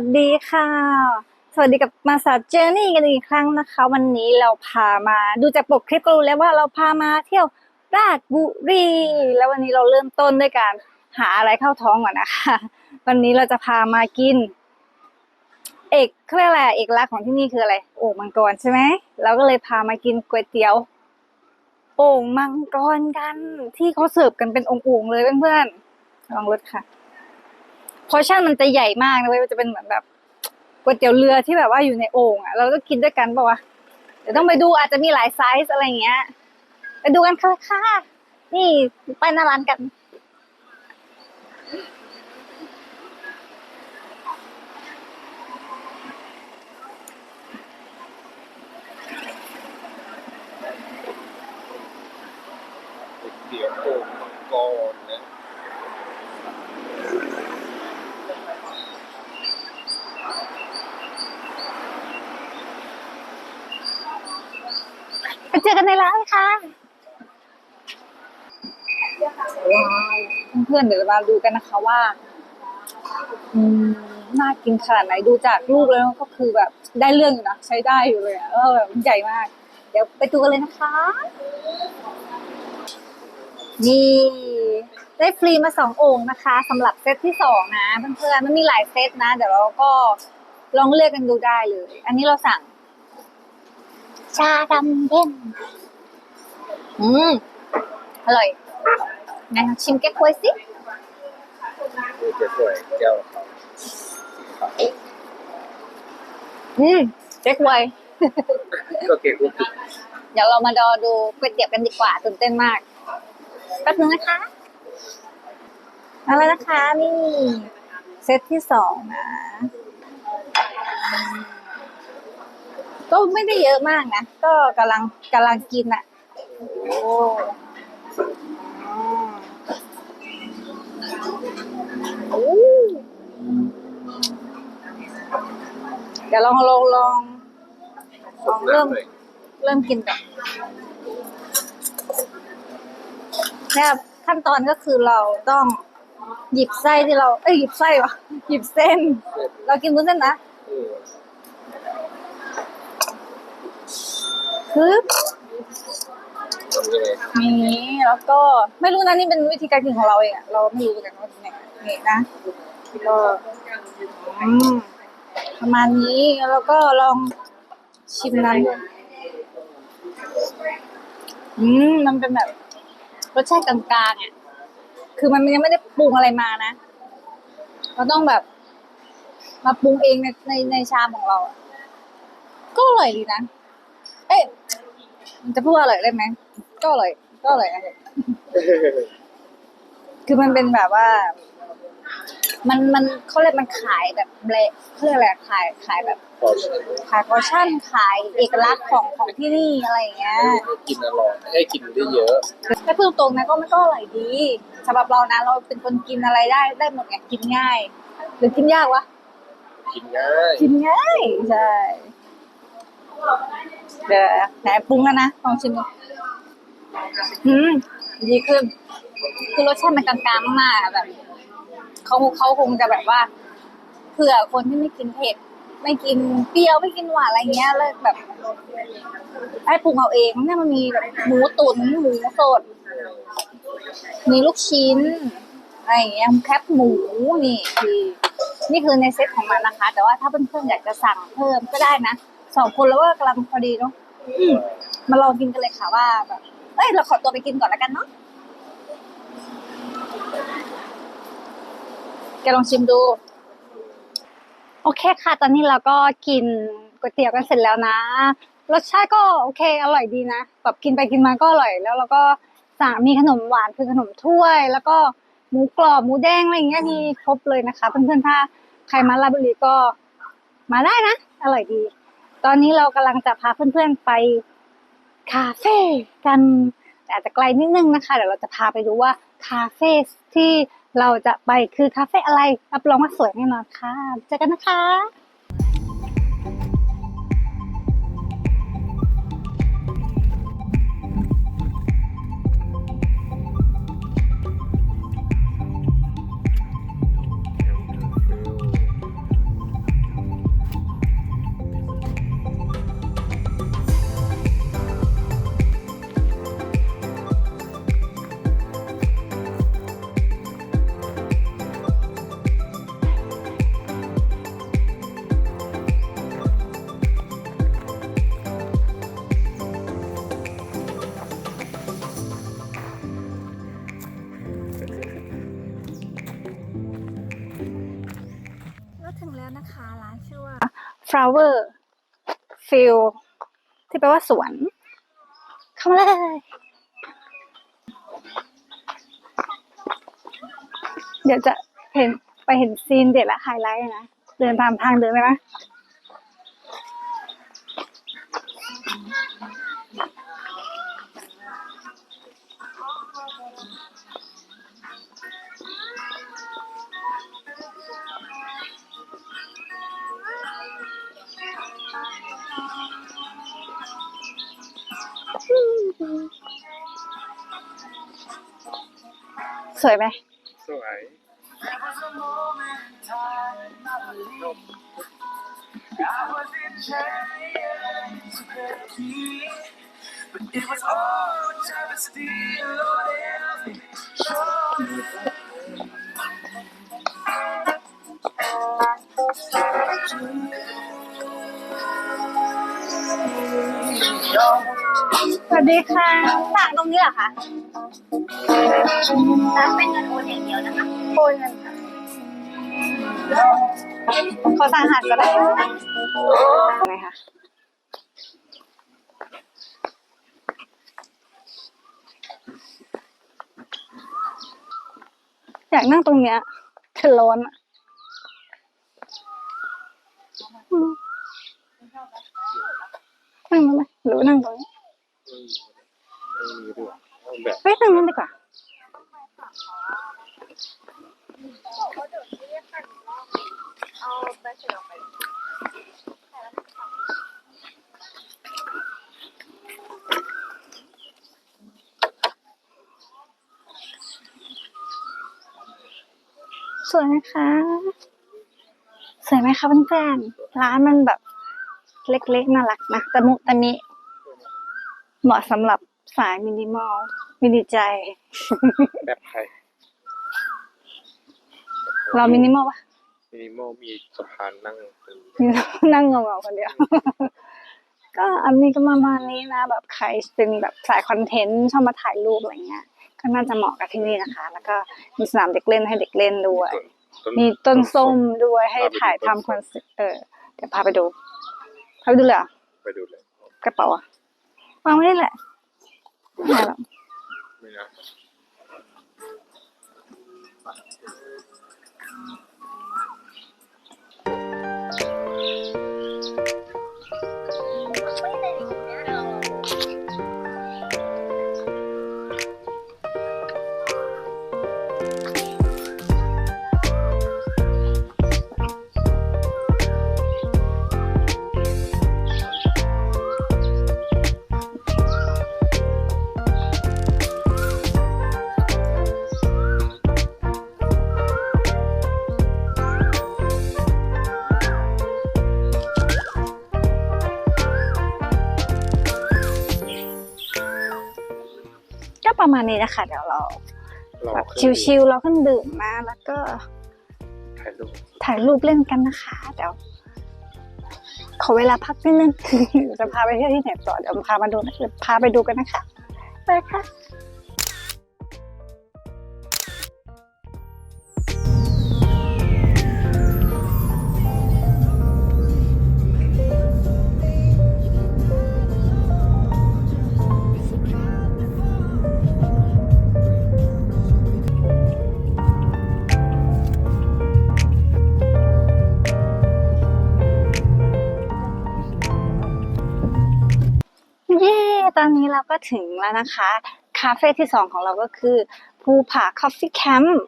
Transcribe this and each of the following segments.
วัสดีค่ะ สวัสดีกับมาสาเจอร์นี่กันอีกครั้งนะคะ วันนี้เราพามาดูจากปกคลิปก็รู้แล้วว่าเราพามาเที่ยวราชบุรี แล้ววันนี้เราเริ่มต้นด้วยการหาอะไรเข้าท้องก่อนนะคะ วันนี้เราจะพามากิน เอกเขาเรียกอะไรเอกลักษณ์ของที่นี่คืออะไรโอ่งมังกรใช่ไหมเราก็เลยพามากินก๋วยเตี๋ยว โอ่งมังกรกัน ที่เขาเสิร์ฟกันเป็นองค์ๆเลยเพื่อนๆลองรสค่ะ พอร์ชั่นมันจะใหญ่มากนะเว้ยมันจะเป็นเหมือนแบบก๋วยเตี๋ยวเรือที่แบบว่าอยู่ในโอ่งอะเราก็กินด้วยกันปะวะเดี๋ยวต้องไปดูอาจจะมีหลายไซส์อะไรเงี้ย ไปดูกันค่ะค่ะนี่ไปหน้าร้านกัน เดี๋ยวโอ่งมังกรนะ ไป เจอกันในร้านค่ะว้าวเพื่อนๆเดี๋ยวมาดูกันนะคะว่า อืมน่ากินขนาดไหนดูจากรูปแล้วก็คือแบบได้เรื่องอยู่นะใช้ได้อยู่เลยอะเออแบบมันใหญ่มาก เดี๋ยวไปดูกันเลยนะคะ นี่ ได้ฟรีมาสองโอ่งนะคะสำหรับเซตที่สองนะเพื่อนๆมันมีหลายเซตนะเดี๋ยวเราก็ลองเลือกกันดูได้เลย อันนี้เราสั่ง ชาดำเย็นอืม อร่อยไหนลองชิมแก้ควยสิดูจะสวยแก้วเขาอืมแก้ควยก็เก่งกุ๊กกิ๊กเดี๋ยวเรามาดอดูก๋วยเตี๋ยวกันดีกว่าตื่นเต้นมากแป๊บนึงนะคะมาแล้วนะคะนี่ เซตที่สองนะ ก็ไม่ได้เยอะมากนะ ก็กำลังกำลังกินอะโอ้อ๋อโอ้เดี๋ยวลองลองลองลองเริ่ม เริ่มกินก่อนเนี่ยขั้นตอนก็คือเราต้องหยิบไส้ที่เรา เอ้ยหยิบไส้วะหยิบเส้น เรากินบุ้นเส้นนะ อืม คือนี้แล้วก็ไม่รู้นะนี่เป็นวิธีการกินของเราเองอะเราไม่รู้เหมือนกันว่าเป็นไงนี่นะก็ประมาณนี้แล้วก็ลองชิมนั้นอืมมันเป็นแบบรสชาติกลางๆอะคือมันยังไม่ได้ปรุงอะไรมานะเราต้องแบบ มาปรุงเองในในในชามของเรา ก็อร่อยดีนะ เอ๊ะมันจะพูดว่าอร่อยได้ไหมก็อร่อย ก็อร่อยนะคือมันเป็นแบบว่า มันมันเขาเรียกมันขายแบบเบลเขาเรียกอะไรขายขายแบบพอใช้ขายคอร์ชั่นขายเอกลักษณ์ของของที่นี่อะไรอย่างเงี้ยให้กินอร่อยให้กินได้เยอะแต่พูดตรงๆนะก็มันก็อร่อยดีสำหรับเรานะเราเป็นคนกินอะไรได้ได้หมดไงกินง่าย หรือกินยากวะกินง่าย กินง่ายใช่ เดี๋ยวไหนปรุงแล้วนะลองชิมดูอืมดีขึ้น คือรสชาติมันกลางๆมากแบบเขาเขาคงจะแบบว่าเผื่อคนที่ไม่กินเผ็ดไม่กินเปรี้ยวไม่กินหวานอะไรเงี้ยแล้วแบบให้ปรุงเอาเองเนี่ยมันมีแบบหมูตุ๋นหมูสด มีลูกชิ้นอะไรอย่างเงี้ยแคบหมูนี่คือนี่คือในเซ็ตของมันนะคะ แต่ว่าถ้าเพื่อนๆอยากจะสั่งเพิ่มก็ได้นะ สองคนแล้วก็กำลังพอดีเนาะอืมมาลองกินกันเลยค่ะว่าแบบเอ้ยเราขอตัวไปกินก่อนแล้วกันเนาะแกลองชิมดู โอเคค่ะ ตอนนี้เราก็กินก๋วยเตี๋ยวกันเสร็จแล้วนะ รสชาติก็โอเค อร่อยดีนะแบบกินไปกินมาก็อร่อย แล้วเราก็สั่งมีขนมหวานคือขนมถ้วย แล้วก็หมูกรอบหมูแดงอะไรอย่างเงี้ยมีครบเลยนะคะ เพื่อนๆถ้าใครมาลาดบุรีก็มาได้นะ อร่อยดี ตอนนี้เรากำลังจะพาเพื่อนๆไปคาเฟ่กันอาจจะไกลนิดนึงนะคะเดี๋ยวเราจะพาไปดูว่าคาเฟ่ที่เราจะไปคือคาเฟ่อะไรรับรองว่าสวยแน่นอนค่ะเจอกันนะคะ flower field ที่แปลว่าสวน เข้ามาเลย เดี๋ยวจะเห็นไปเห็นซีนเด็ดและไฮไลท์นะ เดินตามทางเดินไปนะ สวยไหม สวย It was all travesty, Lord help me. Show me สวัสดีค่ะสั่งตรงนี้เหรอคะรับเป็นเงินโอนอย่างเดียวนะคะโอนเงินค่ะขอสั่งอาหารก็ได้ไหมคะอยากนั่งตรงเนี้ยคือร้อนอะอืมนั่งมาไหมหรือนั่งตรงนี้ ไม่มีด้วยเอา แบบเฮ้ยนั่งนั่นดีกว่าสวยไหมคะ สวยไหมคะเพื่อนๆ ร้านมันแบบเล็กๆ น่ารักนะตะมุตะมิเหมาะสำหรับสายมินิมอล มินิใจ แบบใครเรามินิมอลปะมินิมอลมีสะพานนั่งเป็นนั่งเงาๆคนเดียว ก็อันนี้ก็ประมาณนี้นะ แบบใครเป็นแบบสายคอนเทนต์ชอบมาถ่ายรูปอะไรเงี้ยก็น่าจะเหมาะกับที่นี่นะคะ แล้วก็มีสนามเด็กเล่นให้เด็กเล่นด้วยต้นมีต้นส้มด้วยให้พาไปดูถ่ายต้นทำส้มคอนเสิร์ตเออเดี๋ยวพาไปดูพาไปดูเลยเหรอไปดูเลยกระเป๋าอะวางไว้นี่แหละไม่หายหรอก ไประมาณนี้นะคะเดี๋ยวเรารอแบบเครื่องชิลๆเราขึ้นดื่มมาแล้วก็ ถ่ายรูปถ่ายรูปเล่นกันนะคะ เดี๋ยวขอเวลาพักนิดนึงเดี๋ยวจะพาไปเที่ยวที่ไหนต่อเดี๋ยวพามาดูนะเดี๋ยวพาไปดูกันนะคะไปค่ะ ตอนนี้เราก็ถึงแล้วนะคะ คาเฟ่ที่สองของเราก็คือภูผาคอฟฟี่แคมป์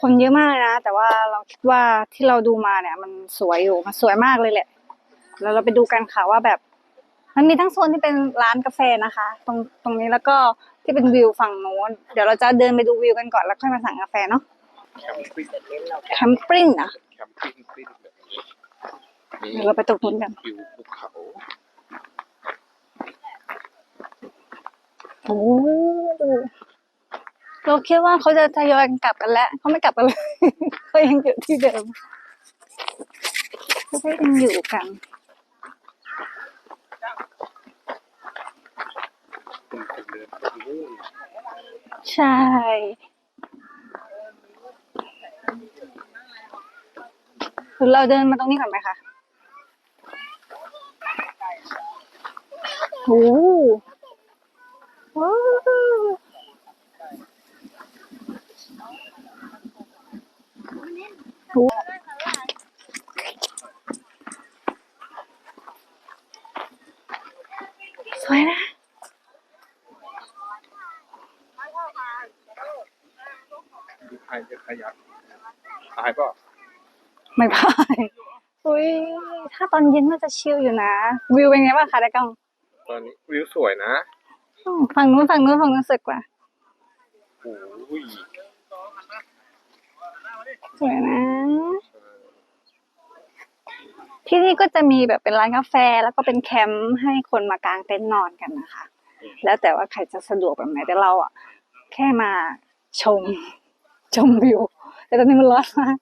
คนเยอะมากเลยนะ แต่ว่าเราคิดว่าที่เราดูมาเนี่ย มันสวยอยู่ มันสวยมากเลยแหละ แล้วเราไปดูกันค่ะว่าแบบ มันมีทั้งโซนที่เป็นร้านกาแฟนะคะ ตรงตรงนี้แล้วก็ที่เป็นวิวฝั่งโน้น เดี๋ยวเราจะเดินไปดูวิวกันก่อนแล้วค่อยมาสั่งกาแฟเนาะแคมปิ้งแคมปิ้งนะแคมปิ้งปิ้งแบบนี้นี่เดี๋ยวเราไปตรงนู้นกันวิวภูเขา เราคิดว่าเขาจะทยอยกลับกันแล้วเขาไม่กลับกันเลยเขายังอยู่ที่เดิมเขาก็ยังอยู่กันใช่คือเราเดินมาตรงนี้ก่อนไหมคะโอ้ สวยนะใครจะขยับตายเปล่ะไม่พายอุ้ย ถ้าตอนเย็นน่าจะชิลอยู่นะ วิวเป็นไงบ้างคะได้กล้อง ตอนนี้วิวสวยนะอืม ฝั่งนู้นฝั่งนู้นฝั่งนู้นสวยกว่าโอ้ยสวยนะ ที่นี่ก็จะมีแบบเป็นร้านกาแฟแล้วก็เป็นแคมป์ให้คนมากางเต็นท์นอนกันนะคะ แล้วแต่ว่าใครจะสะดวกแบบไหนแต่เราอะ แค่มาชม ชมวิว แต่ตอนนี้มันร้อนมาก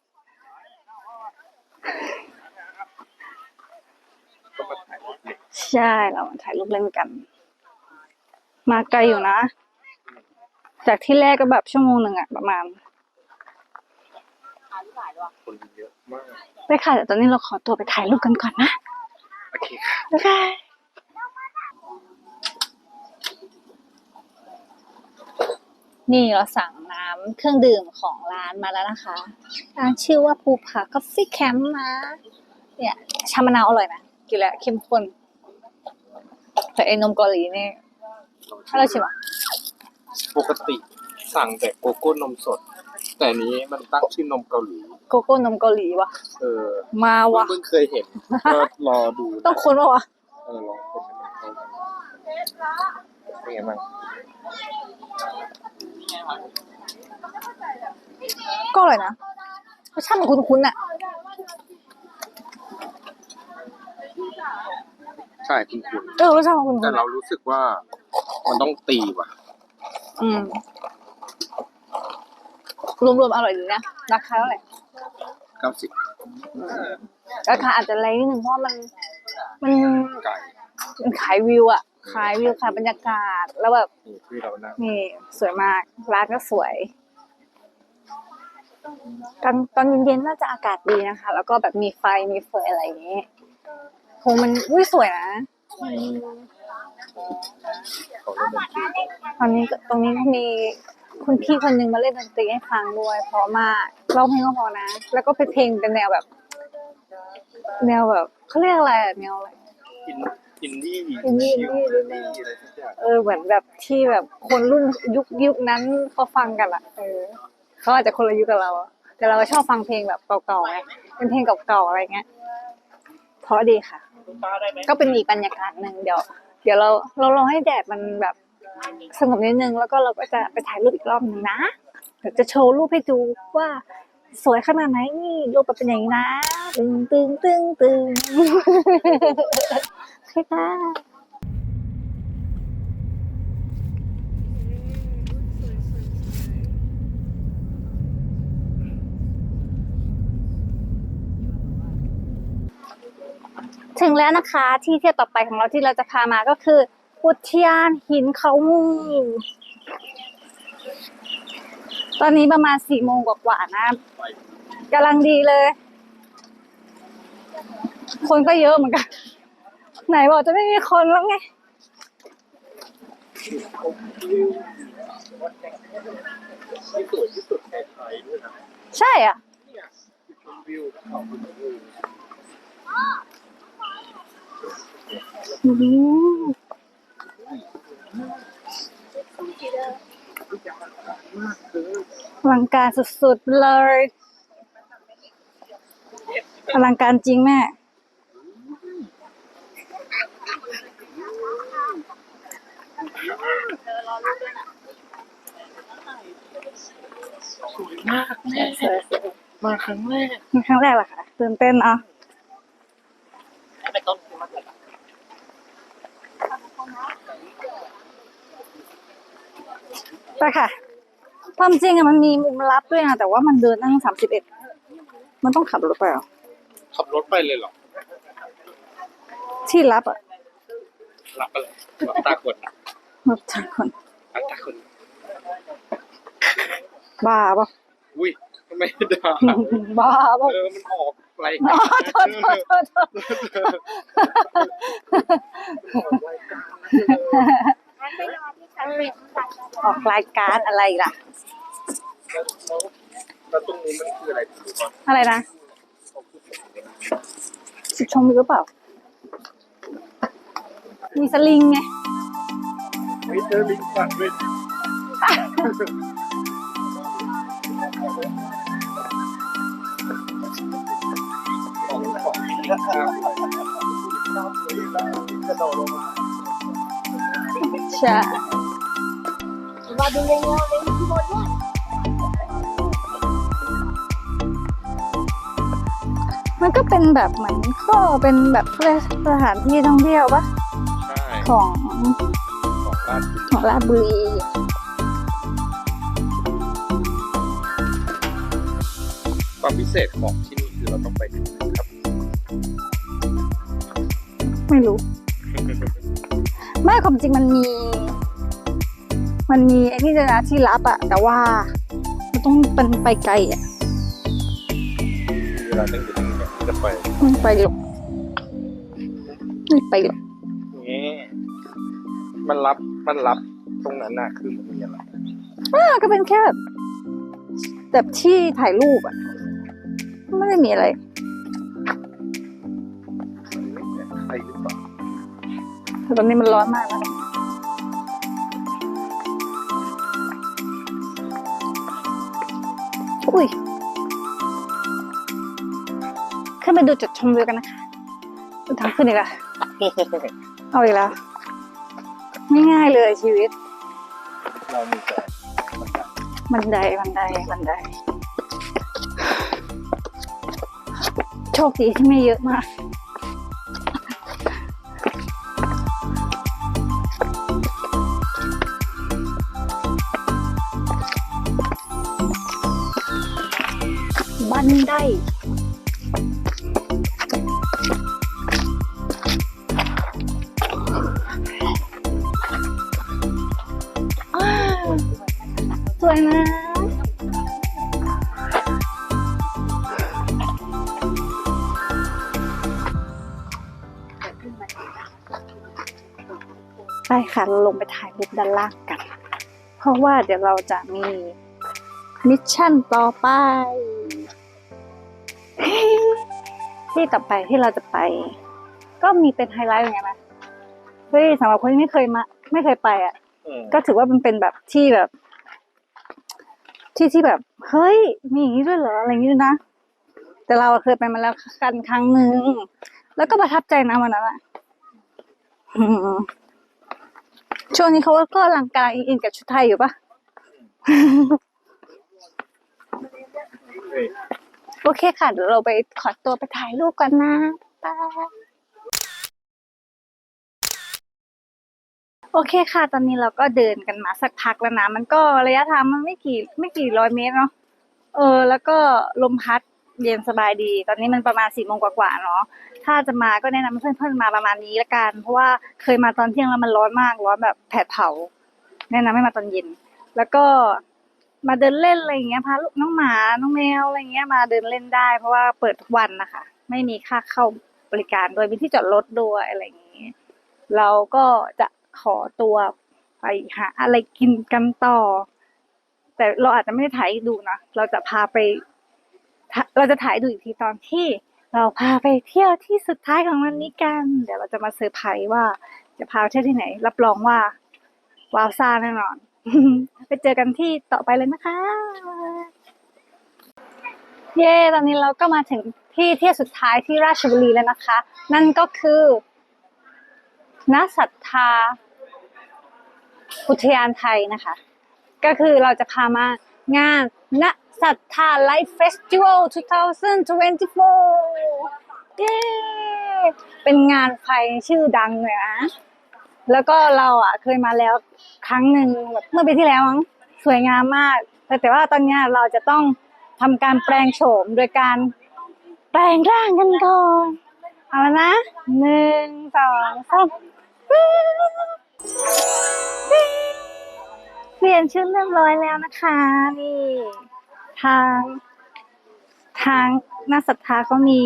ก็มาถ่ายรูปเด็กใช่เรามาถ่ายรูปเล่นกัน มาไกลอยู่นะ จากที่แรกก็แบบชั่วโมงหนึ่งอะประมาณ คนเยอะมาก ไปค่ะแต่ตอนนี้เราขอตัวไปถ่ายรูปกันก่อนนะโอเคค่ะบ๊ายบายนี่เราสั่งน้ำเครื่องดื่มของร้านมาแล้วนะคะ ร้านชื่อว่าภูผากาแฟแคมป์นะ เนี่ยชามะนาวอร่อยนะ กินแล้วเข้มข้นแต่ไอ้นมเกาหลีเนี่ย ให้เราชิมอะปกติสั่งแต่โกโก้นมสด แต่อันนี้มันตั้งชื่อนมเกาหลี โกโก้นมเกาหลีวะเออมาเพิ่วะงเพิ่งเคยเห็นก็รอดูนะต้องคนปะวะเออลองคนให้มันเข้ากันเป็นไงบ้างก็อร่อยนะรสชาติมันคุ้นๆอะใช่คุณคุณเออรสชาติมันคุ้นแต่ๆเราอะรู้สึกว่า มันต้องตีว่ะ อืม รวมๆอร่อยดีนะ ราคาเท่าไหร่เก้าสิบราคาอาจจะแรงนิดนึงเพราะว่ามัน มันไก่มันขายวิวอะขายวิวขายบรรยากาศ แล้วแบบนี่ที่เรานั่งนี่ สวยมาก ร้านก็สวย ตอนตอนเย็นๆน่าจะอากาศดีนะคะ แล้วก็แบบมีไฟมีเฟยอะไรอย่างเงี้ยโหมันอุ้ยสวยนะของเล่นดน ตรีตอนนี้ก็ตรงนี้ก็มีคุณพี่คนหนึ่งมาเล่นดนตรีให้ฟังด้วยเพราะมากร้องเพลงก็เพอนะ แล้วก็เป็นเพลงเป็นแนวแบบ แนวแบบเขาเรียกอะไรอะแนวอะไรอินอินดี้อินดี้ชิลอินดี้อินดี้อะไรสักอย่างเออเหมือนแบบที่แบบคนรุ่นยุคยุคนั้นเขาฟังกันอะเออเขาอาจจะคนละยุคกับเราอะแต่เราก็ชอบฟังเพลงแบบเก่าๆไงเป็นเพลงเก่าๆอะไรเงี้ยเพราะดีค่ะ ก็เป็นอีกบรรยากาศหนึ่งเดี๋ยว เดี๋ยวเราเราลองให้แดดมันแบบสงบนิดนึง แล้วก็เราก็จะไปถ่ายรูปอีกรอบหนึ่งนะเดี๋ยวจะโชว์รูปให้ดูว่าสวยขนาดไหนนี่รูปเป็นอย่างนี้นะ ตึงตึงตึงตึงโอเคค่ะ ถึงแล้วนะคะที่เที่ยวต่อไปของเราที่เราจะพามาก็คืออุทยานหินเขางูตอนนี้ประมาณสี่โมงกว่าๆนะกำลังดีเลย คนก็เยอะเหมือนกัน ไหนบอกจะไม่มีคนแล้วไงในไทยด้วยนะใช่อะ วิวเขาคุณวิวอืมอลังการสุดๆเลยอลังการจริงแม่สวยมากแม่สวยๆมาครั้งแรกมีครั้งแรกเหรอคะตื่นเต้นเอะเป็นต้นคือมาเกิด ไปค่ะ ความจริงอะมันมีมุมลับด้วยนะแต่ว่ามันเดินนั่งสามสิบเอ็ดมันต้องขับรถไปเหรอขับรถไปเลยเหรอที่ลับอะรับไปเลยรับตาคนรถทางคนรับตาคนบ้าปะอุ้ยทำไมด่าบ้าปะเออมันออกอะไรอ๋อโทษโทษโทษโทษ งั้นไปรอที่ชั้นเรียนกันออกรายการอะไรล่ะ แล้วแล้วแล้วตรงนี้มันคืออะไรถูกป่ะอะไรนะสิบชมวิวหรือเปล่า มีสลิงไง เฮ้ยเจอลิงฝันด้วยของของนะครับกระโดดลงมา ใช่มาดูเร็วๆเลยที่บนด้วยมันก็เป็นแบบเหมือนก็เป็นแบบสถานที่ท่องเที่ยวปะใช่ของของราชบุรีของราชบุรีความพิเศษของที่นี่คือเราต้องไปดูนะครับ ไม่รู้ ไม่ความจริงมันมี มันมีไอ้นี่ด้วยนะที่รับอะแต่ว่ามันต้องเป็นไปไกลอะเวลาตั้งอยู่ตรงนี้จะไปไม่ไปหรอกไม่ไปหรอกนี่มันรับมันรับตรงนั้นน่ะคือมันมีอะไรอ่าก็เป็นแค่แบบแบบที่ถ่ายรูปอะไม่ได้มีอะไร ต่ตอนนี้มันร้อนมากแล้วอุ้ยขึ้นไปดูจุดชมวิวกันนะคะดูทางขึ้นอีกแล้วเอาอีกแล้วไม่ง่ายเลยชีวิต เรามีแต่บันไดบันไดบันได โชคดีที่ไม่เยอะมาก ถ่ายรูปด้านล่างกัน เพราะว่าเดี๋ยวเราจะมีมิชชั่นต่อไป ที่ต่อไปที่เราจะไป ก็มีเป็นไฮไลท์เหมือนกันนะเฮ้ยสำหรับคนที่ไม่เคยมา ไม่เคยไปอะอืมก็ถือว่ามันเป็นแบบที่แบบ ที่ที่แบบ เฮ้ย มีอย่างนี้ด้วยเหรออะไรอย่างนี้ด้วยนะ แต่เราเคยไปมาแล้วกันครั้งหนึ่งแล้วก็ประทับใจนะวันนั้นอะอืม ช่วงนี้เขาก็อลังการอินกับชุดไทยอยู่ปะเฮ้ยโอเคค่ะเดี๋ยวเราไปขอตัวไปถ่ายรูปกันนะบายโอเคค่ะ ตอนนี้เราก็เดินกันมาสักพักแล้วนะ มันก็ระยะทางมันไม่กี่ไม่กี่ร้อยเมตรเนาะเออ แล้วก็ลมพัดเย็นสบายดี ตอนนี้มันประมาณสี่โมงกว่าๆเนาะ ถ้าจะมาก็แนะนำเพื่อนๆมาประมาณนี้ละกัน เพราะว่าเคยมาตอนเที่ยงแล้วมันร้อนมาก ร้อนแบบแผดเผา แนะนำให้มาตอนเย็น แล้วก็มาเดินเล่นอะไรอย่างเงี้ยพาลูกน้องหมาน้องแมวอะไรเงี้ยมาเดินเล่นได้ เพราะว่าเปิดทุกวันนะคะ ไม่มีค่าเข้าบริการโดยมีที่จอดรถด้วยอะไรอย่างงี้เราก็จะขอตัวไปหาอะไรกินกันต่อ แต่เราอาจจะไม่ได้ถ่ายดูนะเราจะพาไป เราจะถ่ายดูอีกทีตอนที่ เราพาไปเที่ยวที่สุดท้ายของวันนี้กัน เดี๋ยวเราจะมาเซอร์ไพรส์ว่าจะพาเที่ยวที่ไหน รับรองว่าว้าวซ่าแน่นอน ไปเจอกันที่ต่อไปเลยนะคะ เย้ตอนนี้เราก็มาถึงที่เที่ยวสุดท้ายที่ราชบุรีแล้วนะคะ นั่นก็คือณศรัทธาอุทยานไทยนะคะ ก็คือเราจะพามางานณ ศรัทธาไลฟ์เฟสติวัล2024 เย้เป็นงานไฟชื่อดังเลยนะ แล้วก็เราอะเคยมาแล้วครั้งหนึ่งแบบเมื่อปีที่แล้วมั้งสวยงามมาก แต่แต่ว่าตอนนี้เราจะต้องทำการแปลงโฉมโดยการแปลงร่างกันก่อนเอาละนะหนึ่งสองสามเปลี่ยนชุดเรียบร้อยแล้วนะคะนี่ ทาง ทางหน้าศรัทธาเขามี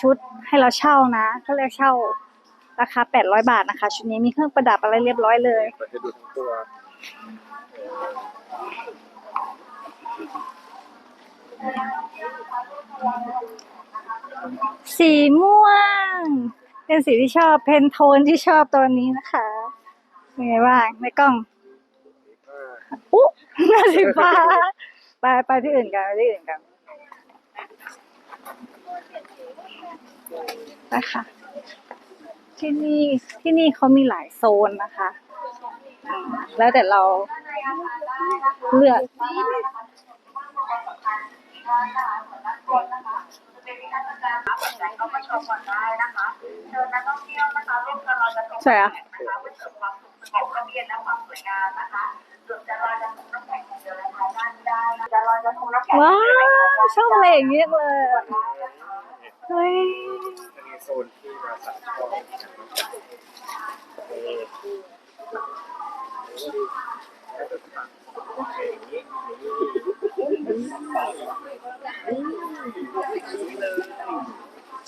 ชุดให้เราเช่านะเขาเรียกเช่า ราคา800บาทนะคะ ชุดนี้มีเครื่องประดับอะไรเรียบร้อยเลยเราจะดูทั้งตัวสีม่วง เป็นสีที่ชอบเพนโทนที่ชอบตัวนี้นะคะเป็นไงบ้างในกล้อง อุ๊หน้าสีฟ้า ไปไปที่อื่นกันไปที่อื่นกันไปค่ะที่นี่ที่นี่เขามีหลายโซนนะคะแล้วแต่เราเลือกใช่啊 สวยอะว้าวชอบอะไรอย่างเงี้ยเลยเฮ้ยมีโซนที่มาสัตว์ชอบนี่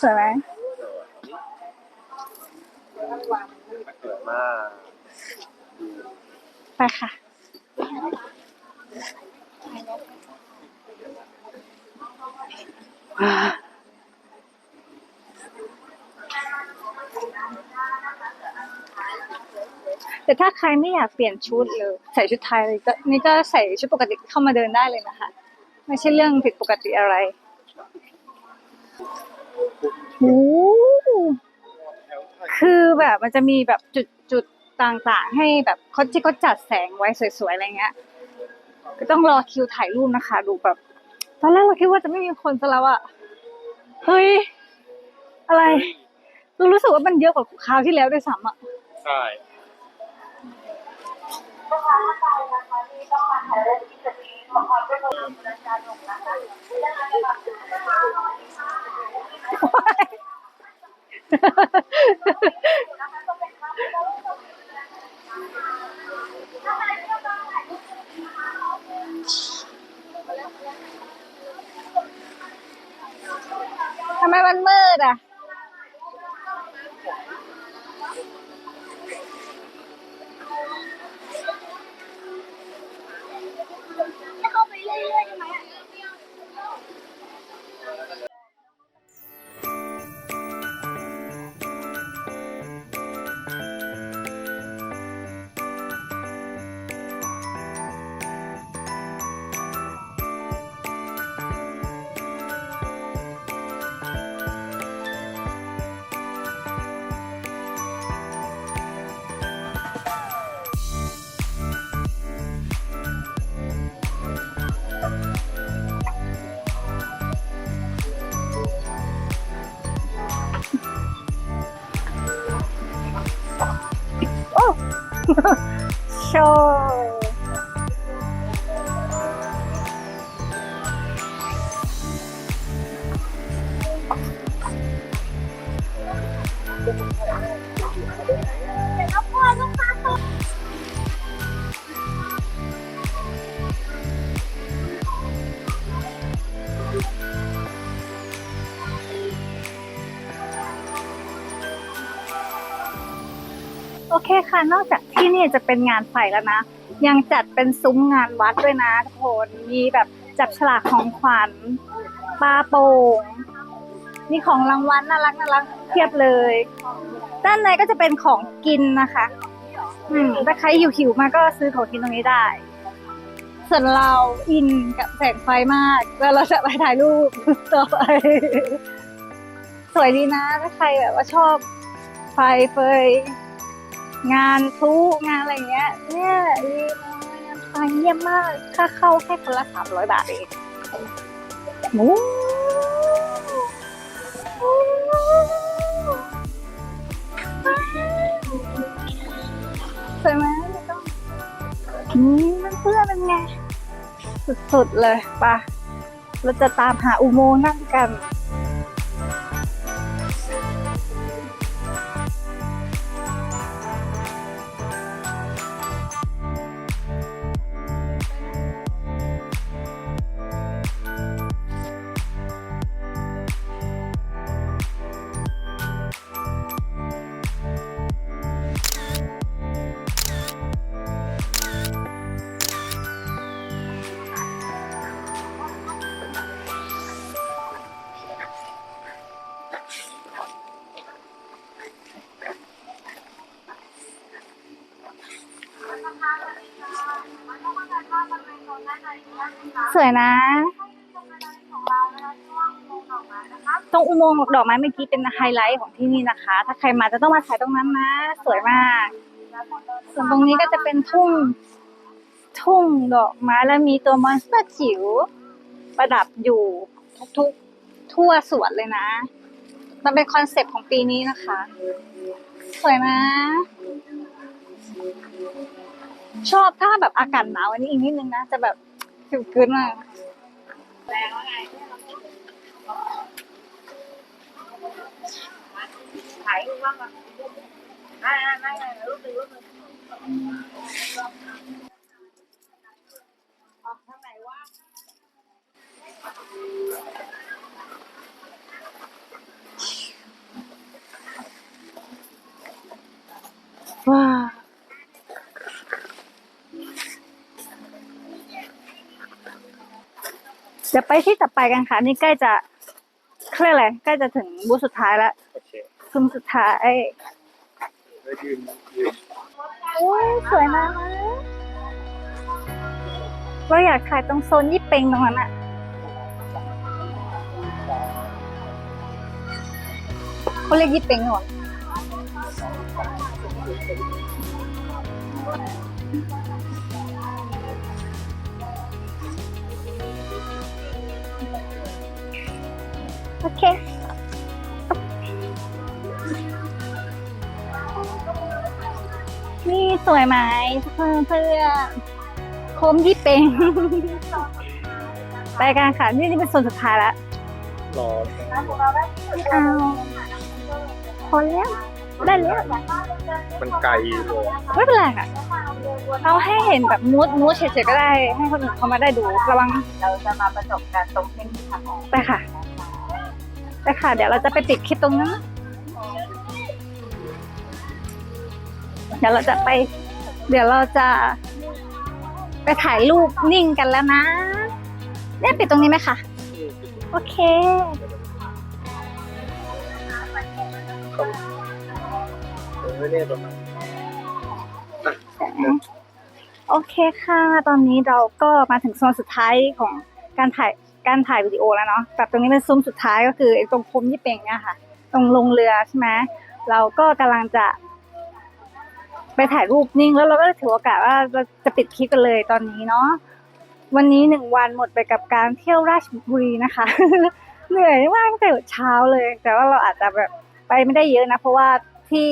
สวยไหมเกิดมาก ไปค่ะ แต่ถ้าใครไม่อยากเปลี่ยนชุดหรือใส่ชุดไทยเลยก็นี่ก็ใส่ชุดปกติเข้ามาเดินได้เลยนะคะ ไม่ใช่เรื่องผิดปกติอะไรโอ้โหคือแบบมันจะมีแบบจุดจุด ต่างๆ ให้แบบเขาที่เขาจัดแสงไว้สวยๆอะไรเงี้ย ก็ต้องรอคิวถ่ายรูปนะคะ ดูแบบ ตอนแรกเราคิดว่าจะไม่มีคนซะแล้วอะเฮ้ย อะไรเรารู้สึกว่ามันเยอะกว่าคราวที่แล้วด้วยซ้ำอะใช่ ทำไมมันมืดอ่ โชว์โอเคค่ะ นอกจาก ที่นี่จะเป็นงานไฟแล้วนะ ยังจัดเป็นซุ้มงานวัดด้วยนะทุกคนมีแบบจับฉลากของขวัญปลาโป่งมีของรางวัลน่ารักน่ารักเทียบเลย ด้านในก็จะเป็นของกินนะคะ อืมถ้าใครหิวหิวมาก็ซื้อของกินตรงนี้ได้ ส่วนเราอินกับแสงไฟมาก แล้วเราจะไปถ่ายรูปต่อไป สวยดีนะ ถ้าใครแบบว่าชอบไฟเฟย งานพลุงานอะไรเงี้ยเนี่ยงานไฟเยี่ยมมากค่าเข้าแค่คนละสามร้อยบาทเองโอ้สวยไหมต้องนี่มันเพื่อนเป็นไง สุดๆเลยปะเราจะตามหาอุโมงค์นั่นกัน วยนะ ตรงอุโมงค์ดอกไม้เมื่อกี้เป็นไฮไลท์ของที่นี่นะคะ ถ้าใครมาจะต้องมาถ่ายตรงนั้นนะ สวยมาก ส่วนตรงนี้ก็จะเป็นทุ่ง ทุ่งดอกไม้แล้วมีตัวมอนสเตอร์จิ๋วประดับอยู่ทุกๆทั่วสวนเลยนะ มันเป็นคอนเซปต์ของปีนี้นะคะ สวยนะชอบถ้าแบบอากาศหนาวอันนี้อีกนิดนึงนะ จะแบบ ฟิลกูดมากถ่ายรูปบ้างอะได้ได้ได้รูปหนึ่งรูปหนึ่ง ดี๋ยวไปที่ต่อไปกันค่ะ นี่ใกล้จะเครียกอะไรใกล้จะถึงบูธสุดท้ายแล้วโอเคซุ้มสุดท้ายแล้วยืนยืนโอ้ยสวยนะเราอยากถ่ายตรงโซนยี่เป็งตรงนั้นอะเขาเรียกยี่เป็งเหรอ โอเค นี่สวยไหมเพื่อนเพื่อนโคมยี่เป็งไปกันค่ะ นี่นี่เป็นโซนสุดท้ายแล้วรอเอาพอแล้ว ได้แล้วมันไกลเลยไม่เป็นไรค่ะเราให้เห็นแบบมูดมูดเฉยๆก็ได้ ให้คนอื่นเขามาได้ดูระวังเราจะมาประสบการณ์ตรงเส้นทางออกไปค่ะ ไปค่ะ เดี๋ยวเราจะไปปิดคลิปตรงนั้นเดี๋ยวเราจะไป เดี๋ยวเราจะ ไปถ่ายรูปนิ่งกันแล้วนะเนี่ยปิดตรงนี้ไหมคะ โอเคเออเนี่ยประมาณอะโอเคค่ะ ตอนนี้เราก็มาถึงโซนสุดท้ายของการถ่าย การถ่ายวิดีโอแล้วเนาะแบบตรงนี้เป็นซุ้มสุดท้ายก็คือตรงพรมยี่เป่งเนี่ยค่ะ ตรงลงเรือใช่ไหมเราก็กำลังจะ ไปถ่ายรูปนิ่งแล้วเราก็ถือโอกาสว่าเราจะปิดคลิปกันเลยตอนนี้เนาะวันนี้หนึ่งวันหมดไปกับการเที่ยวราชบุรีนะคะ เหนื่อยมากตั้งแต่เช้าเลย แต่ว่าเราอาจจะแบบไปไม่ได้เยอะนะ เพราะว่าที่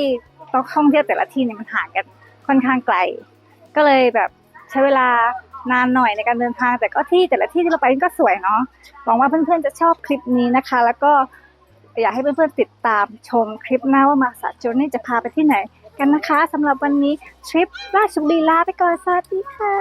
ต้องท่องเที่ยวแต่ละที่เนี่ยมันห่างกันค่อนข้างไกล ก็เลยแบบใช้เวลา นานหน่อยในการเดินทาง แต่ก็ที่แต่ละที่ที่เราไปก็สวยเนาะหวังว่าเพื่อนๆจะชอบคลิปนี้นะคะ แล้วก็อยากให้เพื่อนๆติดตามชมคลิปหน้าว่ามาสาจูนี่จะพาไปที่ไหนกันนะคะสำหรับวันนี้ทริปราชบุรีลาไปก่อนสวัสดีค่ะ